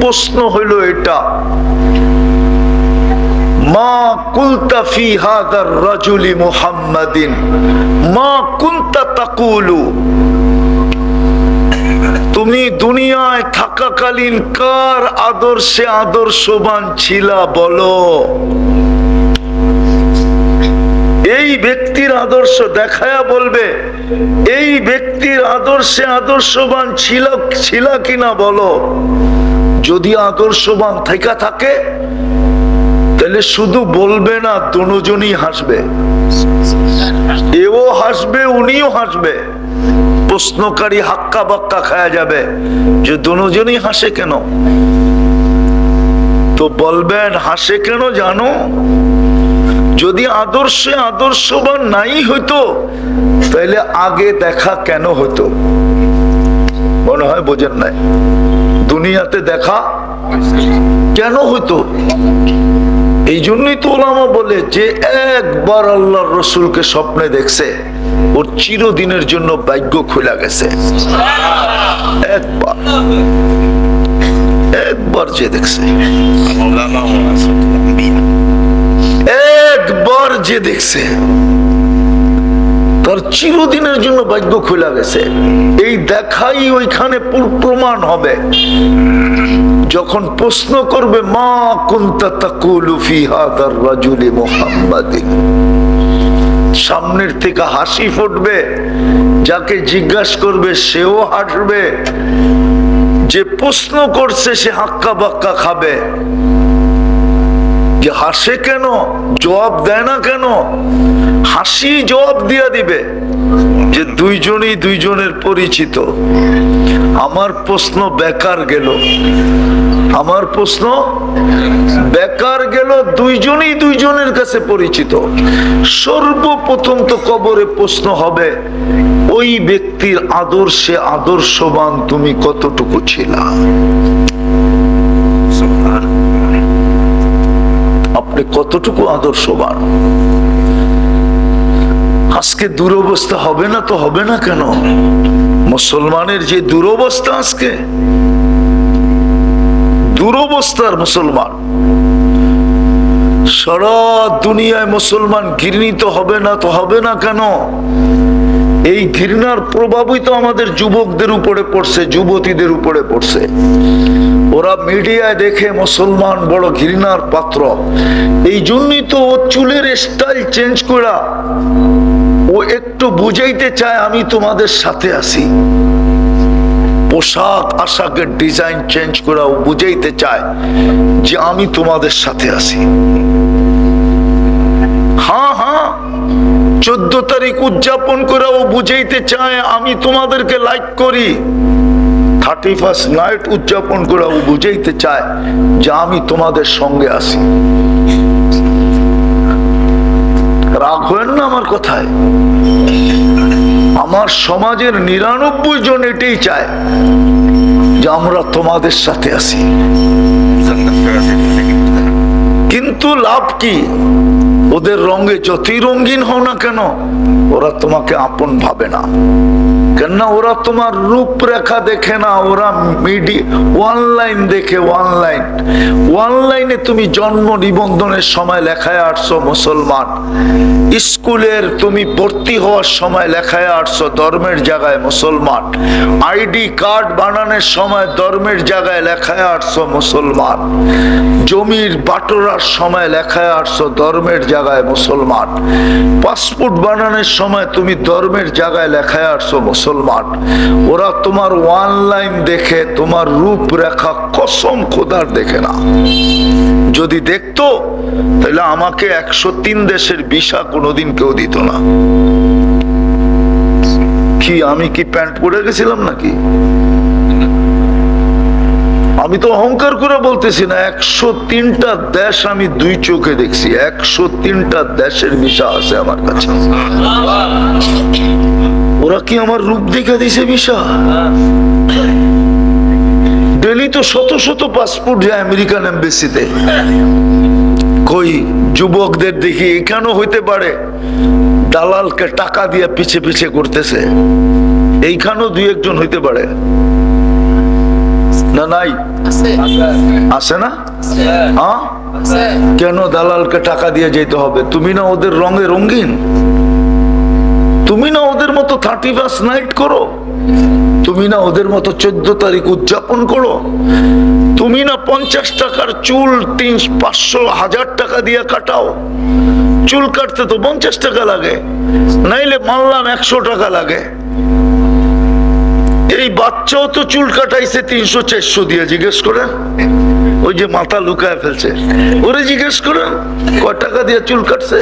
প্রশ্ন হইল এটা। মা কুলতা ফি হাদার মুহাম্মাদিন। মা তাকুলু। তুমি দুনিয়ায় থাকাকালীন কার আদর্শে আদর্শবান ছিলা বলো। এই ব্যক্তির আদর্শ দেখায়া বলবে, এই ব্যক্তির আদর্শে আদর্শবান ছিল ছিল কিনা বলো। যদি আদর্শবান থেকে থাকে, তাহলে শুধু বলবে না, দুজনই হাসবে। এও হাসবে, উনিও হাসবে। প্রশ্নকারী হাক্কা বাক্কা খায়া যাবে যে দুজনই হাসে কেন? তো বলবেন, হাসে কেন জানো? যদি আদর্শে আদর্শবান নাই হইতো, তাহলে আগে দেখা কেন হতো মনে হয় বোঝেন নাই। দুনিয়াতে দেখা কেন হতো এই জন্যই তো ওলামা বলে যে একবার আল্লাহর রসুলকে স্বপ্নে দেখছে ওর চিরদিনের জন্য ভাগ্য খোলা গেছে। একবার একবার যে দেখছে। একবার যে দেখছে। তার চিরদিনের জন্য ভাগ্য খোলা গেছে। এই দেখাই ওইখানে প্রমাণ হবে। যখন প্রশ্ন করবে, মা কুন্তা সামনের থেকে হাসি ফুটবে। যাকে জিজ্ঞাসা করবে, সেও হাসবে। যে প্রশ্ন করছে, সে হাক্কা বাক্কা খাবে। যে হাসে কেন? জবাব দেয় না কেন? হাসি জবাব দিয়া দিবে যে দুইজনই দুইজনের পরিচিত। আমার প্রশ্ন বেকার গেল। আমার প্রশ্ন বেকার গেল, দুইজনই দুইজনের কাছে পরিচিত। সর্বপ্রথম তো কবরে প্রশ্ন হবে, ওই ব্যক্তির আদর্শে আদর্শবান তুমি কতটুকু ছিলা আপনি কতটুকু আদর্শবান? আজকে দুরবস্থা হবে না তো হবে না কেন? মুসলমানের যে দুরবস্থা আজকে, দুরবস্থার মুসলমান। সারা দুনিয়ায় মুসলমান ঘৃণিত হবে না তো হবে না কেন? এই ঘৃণার প্রভাবই তো আমাদের যুবকদের উপরে পড়ছে, যুবতীদের উপরে পড়ছে। ওরা মিডিয়ায় দেখে মুসলমান বড় ঘৃণার পাত্র। এই জন্যই তো ও চুলের স্টাইল চেঞ্জ করা ও একটু বুঝাইতে চায়, আমি তোমাদের সাথে আছি। পোশাক, আশাকের ডিজাইন চেঞ্জ করা ও বুঝাইতে চায় যে আমি তোমাদের সাথে আছি। হ্যাঁ হ্যাঁ। চোদ্দ তারিখ উদযাপন করে ও বুঝাইতে চায়, আমি তোমাদেরকে লাইক করি। থার্টি ফার্স্ট নাইট উদযাপন করে ও বুঝাইতে চায় যে আমি তোমাদের সঙ্গে আছি। রাগ হয়েন না আমার কথায়? আমার সমাজের নিরানব্বই জন এটাই চায় যে আমরা তোমাদের সাথে আছি। কিন্তু লাভ কি? ওদের রঙে যতই রঙিন হও না কেন, ওরা তোমাকে আপন ভাবে না। কেননা ওরা তোমার রূপরেখা দেখে না, ওরা অনলাইন দেখে অনলাইন অনলাইনে তুমি জন্ম নিবন্ধনের সময় লেখায় আসছো মুসলমান। স্কুলের তুমি ভর্তি হওয়ার সময় লেখায় আসছো ধর্মের জায়গায় মুসলমান। আইডি কার্ড বানানোর সময় ধর্মের জায়গায় লেখায় আসছো মুসলমান। জমির বাটোরার সময় লেখায় আসছো ধর্মের জায়গায় মুসলমান। পাসপোর্ট বানানোর সময় তুমি ধর্মের জায়গায় লেখায় আসছো মুসলমান। ওরা তোমার অনলাইন দেখে, তোমার রূপরেখা কসম খোদার দেখে না। যদি দেখতো, তাহলে আমাকে একশো তিন দেশের ভিসা কোনোদিন কেউ দিত না। কি আমি কি প্যান্ট পরে গেছিলাম নাকি? আমি তো অহংকার করে বলতেছি না, একশো তিনটা দেশ আমি দুই চোখে দেখছি, একশো তিনটা দেশের ভিসা আছে আমার কাছে। ওরা কি আমার রূপ দেখা দিছে ভিসা? ডেলি তো শত শত পাসপোর্ট যায় আমেরিকান এম্বাসিতে। কই যুবকদের দেখি, এখানেও হইতে পারে। দালালকে টাকা দিয়ে পিছে পিছে করতেছে। এইখানেও দুই একজন হইতে পারে। না নাই? আছে। না? হ্যাঁ? কেন দালালকে টাকা দিয়ে যেতে হবে? তুমি না ওদের রঙে রঙিন। তুমি না ওদের মতো থার্টি ফার্স্ট নাইট করো? তুমি না ওদের মতো চোদ্দ তারিখ উদযাপন করো? তুমি না পঞ্চাশ টাকার চুল তিন পাঁচশো হাজার টাকা দিয়ে কাটাও? চুল কাটতে তো পঞ্চাশ টাকা লাগে। নাইলে মানলাম একশো টাকা লাগে। এই বাচ্চাও তো চুল কাটাইছে তিনশো চারশো দিয়ে, জিজ্ঞেস করেন। ওই যে মাথা লুকায় ফেলছে। ওরে জিজ্ঞেস করেন ক টাকা দিয়ে চুল কাটছে?